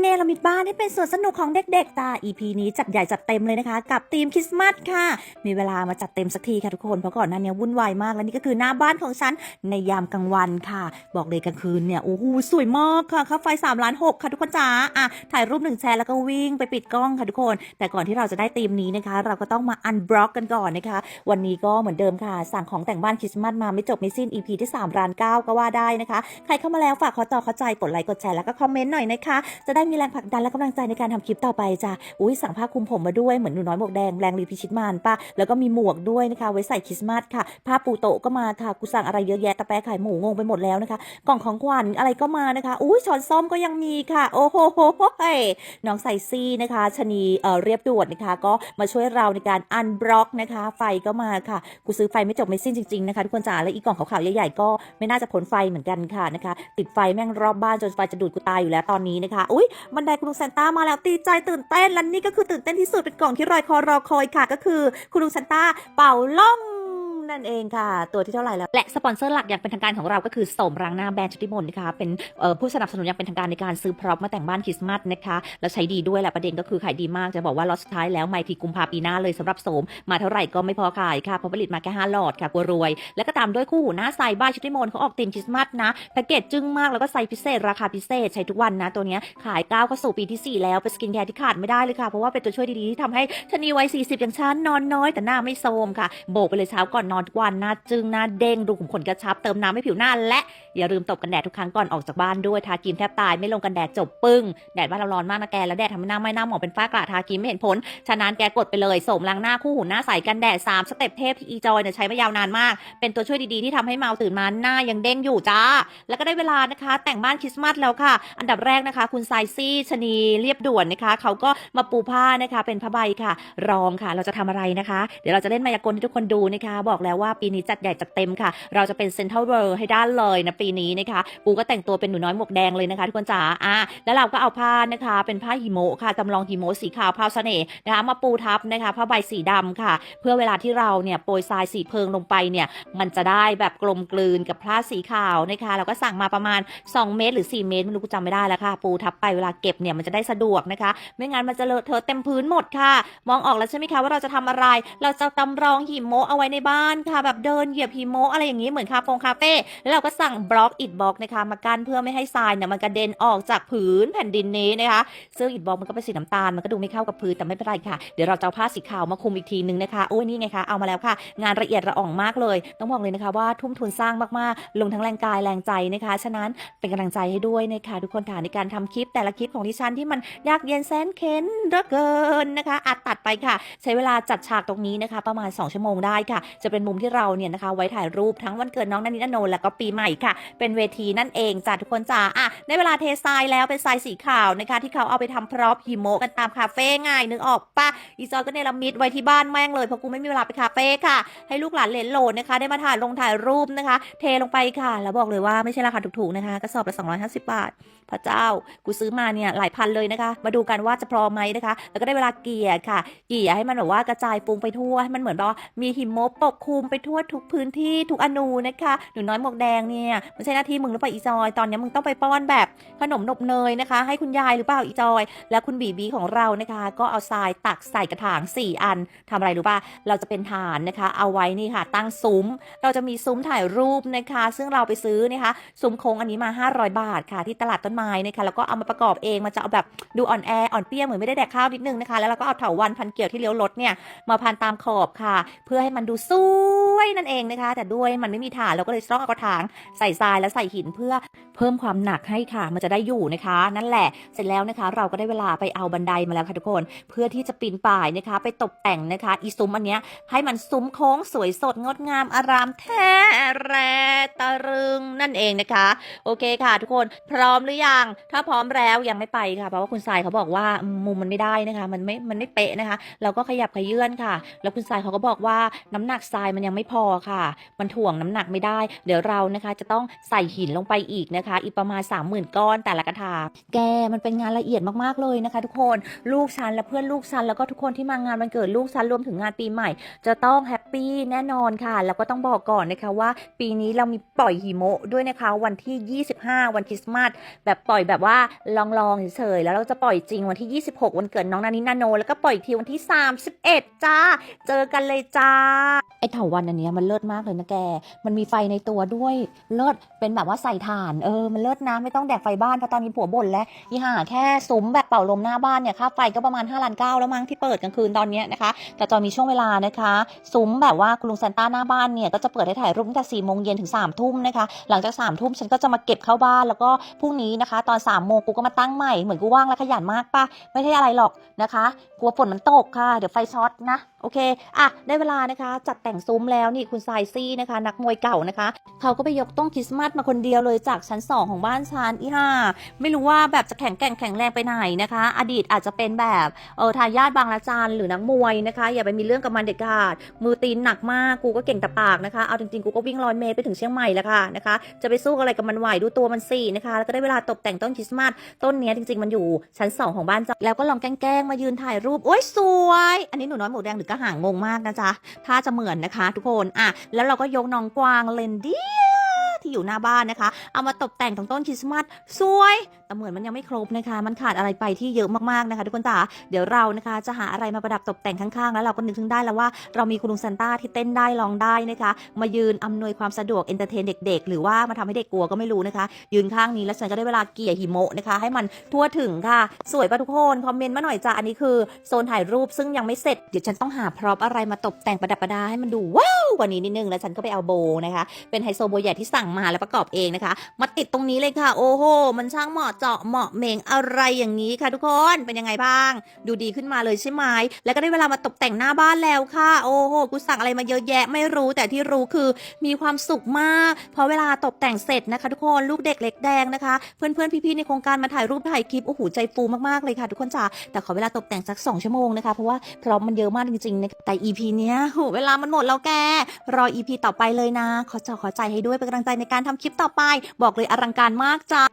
เนรมิตบ้านให้เป็นสวนสนุกของเด็กๆจ้า EP นี้จัดใหญ่จัดเต็มเลยนะคะ กับธีมคริสต์มาสค่ะ มีเวลามาจัดเต็มสักทีค่ะทุกคนเพราะก่อนหน้านี้วุ่นวายมากและนี่ก็คือหน้าบ้านของฉันในยามกลางวันค่ะ บอกเลยกลางคืนเนี่ยโอ้โหสวยมากค่ะค่าไฟ3ล้าน6ค่ะทุกคนจ้าอะถ่ายรูปหนึ่งแชร์แล้วก็วิ่งไปปิดกล้องค่ะทุกคน แต่ก่อนที่เราจะได้ธีมนี้นะคะ เราก็ต้องมาอันบล็อกกันก่อนนะคะ วันนี้ก็เหมือนเดิมค่ะ สั่งของแต่งบ้านคริสต์มาสมาไม่จบไม่สิ้น EP ที่3ล้าน9ก็ว่าได้นะคะ ใครเข้ามาแล้วฝากขอจอเข้าใจกดไลค์กดแชร์แล้วก็คอมเมนต์หน่อยนะคะจะได้มีแรงผลักดันและกำลังใจในการทำคลิปต่อไปจ้ะอุ้ยสั่งผ้าคลุมผมมาด้วยเหมือนหนูน้อยหมวกแดงแรงรีพิชิตมานป่ะแล้วก็มีหมวกด้วยนะคะ ไว้ใส่คริสต์มาสค่ะ ผ้าปูโต๊ะก็มาค่ะกูสั่งอะไรเยอะแยะตะแปะไข่หมูงงไปหมดแล้วนะคะ กล่องของขวัญอะไรก็มานะคะอุ้ยช้อนส้อมก็ยังมีค่ะ โอ้โหเฮ้ยน้องไซซี่นะคะชนีเอ่อเรียบด่วนนะคะ ก็มาช่วยเราในการอันบล็อกนะคะ ไฟก็มาค่ะกูซื้อไฟไม่จบไม่สิ้นจริงๆนะคะทุกคนจ๋าและอีกกล่องขาวๆใหญ่ๆก็ไม่น่าจะพ้นไฟเหมือนกันค่ะนะคะ ติดไฟแม่งรอบบ้านจนไฟจะดูดกูตายอยู่แล้วตอนนี้นะคะอุ้ยบันไดคุณลุงซานต้ามาแล้วตีใจตื่นเต้นและนี่ก็คือตื่นเต้นที่สุดเป็นกล่องที่รอยคอรอคอยค่ะ ก็คือคุณลุงซานต้าเป่าล่อง นั่นเองค่ะ ตัวที่เท่าไหร่แล้วและสปอนเซอร์หลักอย่างเป็นทางการของเราก็คือสมรังหน้าแบรนด์ชุติมนต์นะคะเป็นผู้สนับสนุนอย่างเป็นทางการในการซื้อพร็อพมาแต่งบ้านคริสต์มาสนะคะแล้วใช้ดีด้วยแหละประเด็นก็คือขายดีมากจะบอกว่าล็อตสุดท้ายแล้วไม่ทีกุมภาปีหน้าเลยสำหรับโสมมาเท่าไหร่ก็ไม่พอขายค่ะเพราะผลิตมาแค่ห้าหลอดค่ะกลัวรวย แล้วก็ตามด้วยคู่หูหน้าใสบ้านชุติมนต์เขาออกธีมคริสต์มาสนะแพ็กเกจจึ้งมากแล้วก็ไซส์พิเศษราคาพิเศษใช้ทุกวันนะตัวนี้ขายก้าวเข้าสู่ปีที่ 4 แล้วเป็นสกินแคร์ที่ขาดไม่ได้เลยค่ะเพราะว่าเป็นตัวช่วยดีๆที่ทำให้ชนีวัย40อย่างฉันนอนน้อยแต่หน้าไม่โทรมค่ะโบกไปเลยเช้าก่อนนอนทุกวันหน้าจึ้งหน้าเด้งดูขุมขนกระชับเติมน้ำให้ผิวหน้า และอย่าลืมตบกันแดดทุกครั้งก่อนออกจากบ้านด้วยทาครีมแทบตายไม่ลงกันแดดจบปึ้งแดดบ้านเราร้อนมากนะแกแล้วแดดทำให้หน้าไม่หน้าหมองเป็นฝ้ากระทาครีมไม่เห็นผลฉะนั้นแกกดไปเลยโสมล้างหน้าคู่หูหน้าใสกันแดดสามสเต็ปเทพที่อีจอยเนี่ยใช้มายาวนานมาก เป็นตัวช่วยดีๆที่ทำให้เมาตื่นมาหน้ายังเด้งอยู่จ้า แล้วก็ได้เวลานะคะ แต่งบ้านคริสต์มาสแล้วค่ะ อันดับแรกนะคะ คุณไซซี่ชนีเรียบด่วนนะคะเขาก็มาปูผ้านะคะ เป็นผ้าใบค่ะ รองค่ะ เราจะทำอะไรนะคะ เดี๋ยวเราจะเล่นมายากลให้ทุกคนดูนะคะ บอกแล้วว่าปีนี้จัดใหญ่จัดเต็มค่ะ เราจะเป็นเซ็นทรัลเวิลด์ให้ด้านเลยนะปีนี้นะคะ ปูก็แต่งตัวเป็นหนูน้อยหมวกแดงเลยนะคะทุกคนจ๋าอะแล้วเราก็เอาผ้านะคะ เป็นผ้าหิโมะค่ะจำลองหิโมะสีขาวพราวเสน่ห์นะคะมาปูทับนะคะผ้าใบสีดำค่ะ เพื่อเวลาที่เราเนี่ยโปรยทรายสีเพิงลงไปเนี่ยมันจะได้แบบกลมกลืนกับผ้าสีขาวนะคะเราก็สั่งมาประมาณ 2 เมตร หรือ 4 เมตรไม่รู้กูจำไม่ได้แล้วค่ะ ปูทับไปเวลาเก็บเนี่ยมันจะได้สะดวกนะคะ ไม่งั้นมันจะเลอะเทอะเต็มพื้นหมดค่ะ มองออกแล้วใช่ไหมคะว่าเราจะทำอะไร เราจะตำรองหิโมะเอาไว้ในบ้านค่ะแบบเดินเหยียบหิมะอะไรอย่างนี้เหมือนคาเฟงคาเฟ่แล้วเราก็สั่งบล็อกอิฐบล็อกนะคะมากั้นเพื่อไม่ให้ทรายเนี่ยมันกระเด็นออกจากผืนแผ่นดินนี้นะคะซึ่งอิฐบล็อกมันก็เป็นสีน้ำตาลมันก็ดูไม่เข้ากับพื้นแต่ไม่เป็นไรค่ะเดี๋ยวเราจะเอาผ้าสีขาวมาคลุมอีกทีนึงนะคะโอ้ยนี่ไงคะเอามาแล้วค่ะ งานละเอียดระอ่องมากเลย ต้องบอกเลยนะคะว่าทุ่มทุนสร้างมากๆ ลงทั้งแรงกายแรงใจนะคะ ฉะนั้นเป็นกำลังใจให้ด้วยนะคะทุกคนค่ะในการทำคลิปแต่ละคลิปของดิฉันที่มันยากเย็นแสนเข็นเหลือเกินนะคะอัดตัดไปค่ะ ใช้เวลาจัดฉากตรงนี้นะคะ ประมาณ 2 ชั่วโมงได้ค่ะ จะเป็นมุมที่เราเนี่ยนะคะไว้ถ่ายรูปทั้งวันเกิดน้องนันนินโนแล้วก็ปีใหม่ค่ะ เป็นเวทีนั่นเองจ้ะทุกคนจ้าอะในเวลาเททรายแล้วเป็นทรายสีขาวนะคะ ที่เขาเอาไปทำพร็อพหิโมกันตามคาเฟ่ไงนึกออกปะอีจอยก็เนรมิตไว้ที่บ้านแม่งเลยเพราะกูไม่มีเวลาไปคาเฟ่ค่ะ ให้ลูกหลานเลนโหลดนะคะ ได้มาถ่ายลงถ่ายรูปนะคะ เทลงไปค่ะ แล้วบอกเลยว่าไม่ใช่ราคาถูกๆนะคะกระสอบละ250 บาท พระเจ้ากูซื้อมาเนี่ยหลายพันเลยนะคะ มาดูกันว่าจะพอไหมนะคะ แล้วก็ได้เวลาเกี่ยค่ะ เกี่ยให้มันแบบว่ากระจายปรุงไปทั่วให้มันเหมือนแบบว่ามีหิมะปกคลุมไปทั่วทุกพื้นที่ทุกอนูนะคะหนูน้อยหมวกแดงเนี่ยไม่ใช่หน้าที่มึงหรือเปล่าอีจอย ตอนนี้มึงต้องไปป้อนแบบขนมนมเนยนะคะ ให้คุณยายหรือเปล่าอีจอย แล้วคุณบีบีของเรานะคะ ก็เอาทรายตักใส่กระถาง 4 อันทำอะไรรู้ป่ะเราจะเป็นฐานนะคะ เอาไว้นี่ค่ะ ตั้งซุ้ม เราจะมีซุ้มถ่ายรูปนะคะ ซึ่งเราไปซื้อนะคะซุ้มโค้งอันนี้มา 500 บาทค่ะ ที่ตลาดต้นไม้นะคะแล้วก็เอามาประกอบเองมันจะเอาแบบดูอ่อนแออ่อนเปรี้ยเหมือนไม่ได้แดกข้าวนิดนึงนะคะ แล้วเราก็เอาเถาวันพันเกี่ยวที่เลี้ยวรถเนี่ยมาพันตามขอบค่ะ เพื่อให้มันดูสวยยนั่นเองนะคะ แต่ด้วยมันไม่มีฐานเราก็เลยต้องเอากระถางใส่ทรายแล้วใส่หินเพื่อเพิ่มความหนักให้ค่ะ มันจะได้อยู่นะคะ นั่นแหละ เสร็จแล้วนะคะ เราก็ได้เวลาไปเอาบันไดมาแล้วค่ะทุกคน เพื่อที่จะปีนป่ายนะคะ ไปตกแต่งนะคะ อีซุ้มอันเนี้ยให้มันซุ้มโค้งสวยสดงดงามอารามแท้แรตะรึงนั่นเองนะคะ โอเคค่ะ ทุกคนพร้อมหรือยัง ถ้าพร้อมแล้วยังไม่ไปค่ะเพราะว่าคุณทรายเขาบอกว่ามมุมมันไม่ได้นะคะ มันไม่มันไม่เป๊ะนะคะ เราก็ขยับขยื่นค่ะ แล้วคุณทรายเขาก็บอกว่าน้ำหนักทรายายมันยังไม่พอค่ะ มันถ่วงน้ำหนักไม่ได้ เดี๋ยวเรานะคะจะต้องใส่หินลงไปอีกนะคะ อีกประมาณ 30,000 ก้อนแต่ละกระถางแกมันเป็นงานละเอียดมากๆเลยนะคะ ทุกคนลูกฉันและเพื่อนลูกฉันแล้วก็ทุกคนที่มางานวันเกิดลูกฉันรวมถึงงานปีใหม่ จะต้องแฮปปี้แน่นอนค่ะ แล้วก็ต้องบอกก่อนนะคะว่า ปีนี้เรามีปล่อยหิโมะด้วยนะคะ วันที่ 25 วันคริสต์มาสแบบปล่อยแบบว่าลองๆเฉยๆแล้วเราจะปล่อยจริงวันที่ 26 วันเกิดน้องนานินาโน แล้วก็ปล่อยอีกทีวันที่ 31 จ้า เจอกันเลยจ้าไอถาวันอันเนี้ยมันเลิศมากเลยนะแก มันมีไฟในตัวด้วย เลิศ เป็นแบบว่าใส่ถ่าน เออ มันเลิศนะไม่ต้องแดกไฟบ้านเพราะตอนนี้ผัวบ่นแล้วยี่ห่าแค่ซุ้มแบบเป่าลมหน้าบ้านเนี่ยค่าไฟก็ประมาณ5ล้านเก้าแล้วมั้งที่เปิดกลางคืนตอนเนี้ยนะคะ แต่จอมีช่วงเวลานะคะ ซุ้มแบบว่าคุณลุงซานต้าหน้าบ้านเนี่ยก็จะเปิดให้ถ่ายรูปตั้งแต่4ี่โมงเย็นถึง3ามทุ่มนะคะ หลังจาก3ามทุ่มฉันก็จะมาเก็บเข้าบ้านแล้วก็พรุ่งนี้นะคะ ตอน3ามโมงกูก็มาตั้งใหม่เหมือนกูว่างและขยันมากปะไม่ได้อะไรหรอกนะคะ กลัวฝนมันตกค่ะ เดี๋ยวไฟช็อตนะ อเคอะได้เวลานะคะ จัดแต่งซุ้มแล้วนี่คุณไซซี่นะคะ นักมวยเก่านะคะ เขาก็ไปยกต้นคริสต์มาสมาคนเดียวเลยจากชั้น 2 ของบ้านฉันอีห่าไม่รู้ว่าแบบจะแข็งแกร่งแข็งแรงไปไหนนะคะ อดีตอาจจะเป็นแบบเออทายาทบางละจันหรือนักมวยนะคะ อย่าไปมีเรื่องกับมันเด็ดขาดมือตีนหนักมากกูก็เก่งแต่ปากนะคะเอาจริงๆกูก็วิ่งร้อยเมตรไปถึงเชียงใหม่แล้วค่ะนะคะ จะไปสู้อะไรกับมันไหวดูตัวมันสี่นะคะแล้วก็ได้เวลาตกแต่งต้นคริสต์มาสต้นนี้จริง ๆมันอยู่ชั้น 2 ของบ้านจแล้วก็ลองแกล้งๆมายืนถ่ายรูปโอ๊ยสวย อันนี้หนูน้อยหมูแดงหรือกระห่างงงมากนะจ๊ะ ถ้าจะเหมือนนะคะ ทุกคน อะ แล้วเราก็ยกน้องกวางเลนดี้ ที่อยู่หน้าบ้านนะคะ เอามาตกแต่งตรงต้นคริสต์มาสสวยแต่เหมือนมันยังไม่ครบนะคะ มันขาดอะไรไปที่เยอะมากๆนะคะ ทุกคนจ๋าเดี๋ยวเรานะคะ จะหาอะไรมาประดับตกแต่งข้างๆ แล้วเราก็นึกถึงได้แล้วว่าเรามีคุณลุงซานต้าที่เต้นได้ร้องได้นะคะ มายืนอำนวยความสะดวกเอนเตอร์เทนเด็ก ๆ หรือว่ามาทำให้เด็กกลัวก็ไม่รู้นะคะ ยืนข้างนี้แล้วฉันก็ได้เวลาเกี่ยหิมะนะคะ ให้มันทั่วถึงค่ะ สวยปะทุกคนคอมเมนต์มาหน่อยจ้าอันนี้คือโซนถ่ายรูปซึ่งยังไม่เสร็จเดี๋ยวฉันต้องหาพร็อพอะไรมาตกแต่งประดับประดาให้มันดูว้าวกว่านี้นิดนึงแล้วฉันก็ไปเอาโบนะคะเป็นไฮโซโบใหญ่ที่สั่งมาแล้วประกอบเองนะคะ มาติดตรงนี้เลยค่ะ โอ้โห มันช่างเหมาะเจาะเหมาะเหม่งอะไรอย่างนี้ค่ะทุกคนเป็นยังไงบ้าง ดูดีขึ้นมาเลยใช่ไหมแล้วก็ได้เวลามาตกแต่งหน้าบ้านแล้วค่ะ โอ้โหกูสั่งอะไรมาเยอะแยะไม่รู้แต่ที่รู้คือมีความสุขมากเพราะเวลาตกแต่งเสร็จนะคะ ทุกคนลูกเด็กเล็กแดงนะคะ เพื่อนๆพี่ๆในโครงการมาถ่ายรูปถ่ายคลิปโอ้โหใจฟูมากๆเลยค่ะ ทุกคนจ้าแต่ขอเวลาตกแต่งสัก2ชั่วโมงนะคะเพราะว่าพร้อมมันเยอะมากจริงๆนะแต่ EP เนี้ยโหเวลามันหมดแล้วแกรอ EP ต่อไปเลยนะ ขอจอขอใจให้ด้วยเป็นกำลังใจในการทำคลิปต่อไป บอกเลยอลังการมากจ้า